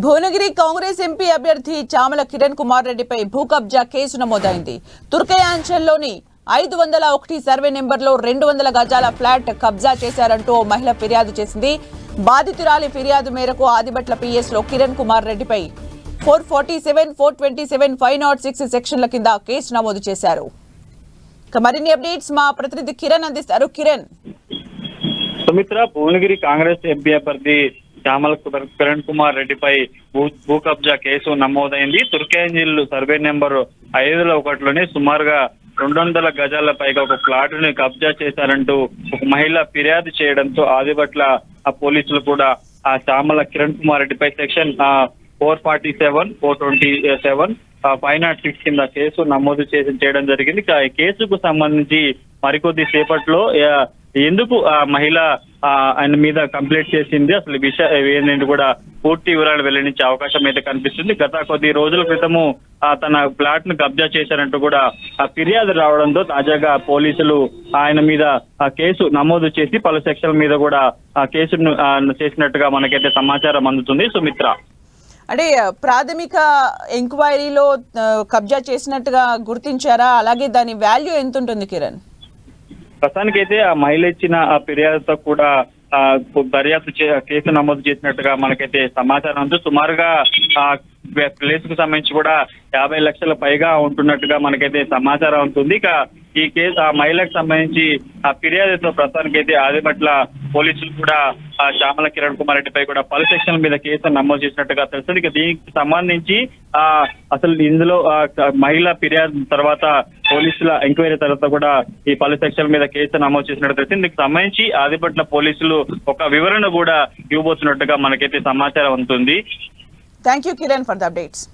Bhuvanagiri Congress MP అభ్యర్థి చామల కిరణ్ కుమార్ రెడ్డిపై భూ కబ్జా కేసు నమోదైంది. తుర్కయాంచల్లోని ఐదు వందల ఒకటి సర్వే నెంబర్లో రెండు వందల గజాల ఫ్లాట్ కబ్జా చేశారంటూ ఓ మహిళ ఫిర్యాదు చేసింది. బాధితురాలి ఫిర్యాదు మేరకు ఆదిబట్ల పిఎస్లో కిరణ్ కుమార్ రెడ్డిపై four forty seven four twenty seven five not six సెక్షన్ల కింద కేసు నమోదు చేశారు. మరిన్ని అప్డేట్స్ మా ప్రతినిధి కిరణ్ అందిస్తారు. కిరణ్. సుమిత్ర భువనగిరి కాంగ్రెస్ ఎంపీ అభ్యర్థి శ్యామల కుమార్- కిరణ్ కుమార్ రెడ్డిపై భూ భూ కబ్జా కేసు నమోదైంది. తుర్కేంజిల్ సర్వే నెంబర్ ఐదుల ఒకటిలోనే సుమారుగా రెండు వందల గజాల పైగా ఒక ప్లాట్ని కబ్జా చేశారంటూ ఒక మహిళ ఫిర్యాదు చేయడంతో ఆదిపట్ల ఆ పోలీసులు కూడా ఆ శ్యామల కిరణ్ కుమార్ రెడ్డిపై section four forty seven four twenty seven five not six కింద కేసు నమోదు చేసి చేయడం జరిగింది. కేసుకు సంబంధించి మరికొద్ది సేపట్లో ఎందుకు ఆ మహిళ ఆయన మీద కంప్లీట్ చేసింది. అసలు ఈ విషయ ఏంటంటే కూడా పూర్తి వివరాలు వెల్లడించే అవకాశం అయితే కనిపిస్తుంది. గత కొద్ది రోజుల క్రితము ఆ, తన ఫ్లాట్ను కబ్జా చేశారంటూ కూడా ఆ ఫిర్యాదు రావడంతో తాజాగా పోలీసులు ఆయన మీద ఆ కేసు నమోదు చేసి పలు సెక్షన్ల మీద కూడా ఆ కేసును చేసినట్టుగా మనకైతే సమాచారం అందుతుంది. సుమిత్ర. అంటే ప్రాథమిక ఎంక్వైరీలో కబ్జా చేసినట్టుగా గుర్తించారా? అలాగే దాని వాల్యూ ఎంత ఉంటుంది కిరణ్? ప్రస్తుతానికైతే ఆ మహిళ ఇచ్చిన ఆ ఫిర్యాదుతో కూడా ఆ, దర్యాప్తు చే- కేసు నమోదు చేసినట్టుగా మనకైతే సమాచారం ఉంది. సుమారుగా ఆ ప్లేస్కు సంబంధించి కూడా యాభై లక్షల పైగా ఉంటున్నట్టుగా మనకైతే సమాచారం ఉంటుంది. ఇక ఈ కేసు ఆ మహిళకు సంబంధించి ఆ ఫిర్యాదుతో ప్రస్తుతానికైతే ఆదిపట్ల పోలీసులు కూడా శ్యామల కిరణ్ కుమార్ రెడ్డిపై కూడా పలు సెక్షన్ల మీద కేసు నమోదు చేసినట్టుగా తెలుస్తుంది. ఇక దీనికి సంబంధించి ఆ అసలు ఇందులో మహిళ ఫిర్యాదు తర్వాత పోలీసుల ఎంక్వైరీ తర్వాత కూడా ఈ పలు సెక్షన్ల మీద కేసు నమోదు చేసినట్టు తెలిసింది దీనికి సంబంధించి ఆదిపట్ల పోలీసులు ఒక వివరణ కూడా ఇవ్వబోతున్నట్టుగా మనకైతే సమాచారం ఉంటుంది thank you Kiran for the updates